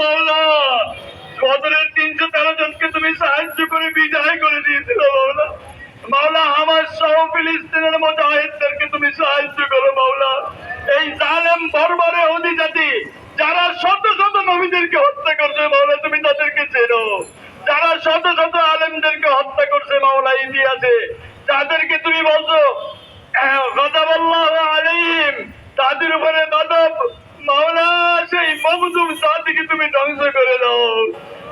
মাওলা বদরের তিনশো তেরো জনকে তুমি সাহায্য করে বিজয় করে দিয়েছিল মাওলা মাওলা আমার সহ ফিলিস্তিনের মুজাহিদদেরকে তুমি সাহায্য করো মাওলা এই জালেম, বর্বরে হদি জাতি যারা শত শত নবীদেরকে হত্যা করছে মাওলা তুমি তাদেরকে চেনো। যারা শত শত আলেমদেরকে হত্যা করছে মাওলা ইতিহাসে, তাদেরকে তুমি বলছো গদাবাল্লাহ আলাইহিম। তাদের উপরে গদব মাওলা সেই মমদুম তুমি ধ্বংস করে দাও।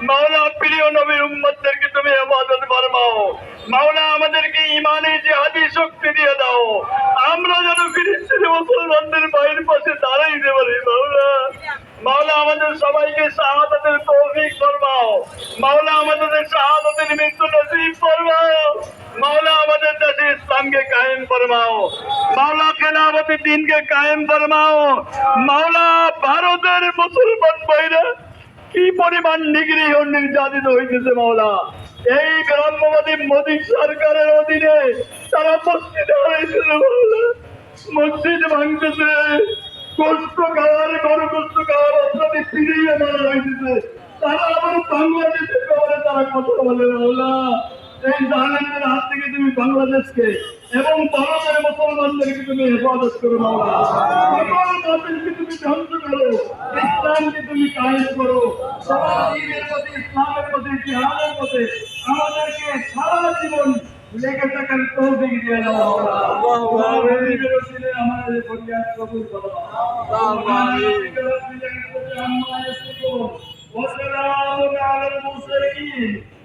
মাওলা, প্রিয় নবীর উম্মতদেরকে তুমি হেফাজত ফরমাও। মাওলা, আমাদেরকে ইমানে জিহাদি শক্তি দিয়ে দাও। আমরা যেন ফিলিস্তিনি মুসলমানদের বাইরের পাশে দাঁড়াইতে পারি, মাওলা। মাওলা, আমাদের সবাইকে শাহাদাতের তৌফিক ফরমাও। মাওলা, আমাদের শাহাদাতের মৃত্যু নসিব ফরমাও। মাওলা আমাদের দেশে ইসলামকে কায়েম ফরমাও। মাওলা খেলাফতের দিনকে কায়েম ফরমাও। মাওলা ভারতের মুসলমান ভাইরা, কি পরিমাণ নিগৃহ নির্যাতিত হইতেছে মাওলা। এই গ্রাম্যবাদী মোদী সরকারের অধীনে তারা মসজিদে হয়েছিল মসজিদ ভাঙতেছে। কষ্ট খাওয়ার গরু কষ্ট খাওয়ার অত্যাধি ফিরিয়ে মারা হয়েছে তারা আবার বাংলাদেশের ব্যাপারে তারা কথা বলে মাওলা। এই জাহানের হাত থেকে তুমি বাংলাদেশকে এবং ভারতের মুসলমানদেরকে তুমি হেফাজত করো মাওলা সকল বাতিলকে তুমি ধ্বংস করো ইসলামকে তুমি কায়েম করো সবার দিনের প্রতি ইসলামের প্রতি জিহাদের প্রতি আমাদেরকে সারা জীবন লেগে থাকার তৌফিক দিয়ে দাও মাওলা নবীর রসুলে আমাদের ফরিয়াদ কবুল করো নবীর রসুলে আম্মা ইয়াসিফুন وسلام على المرسلين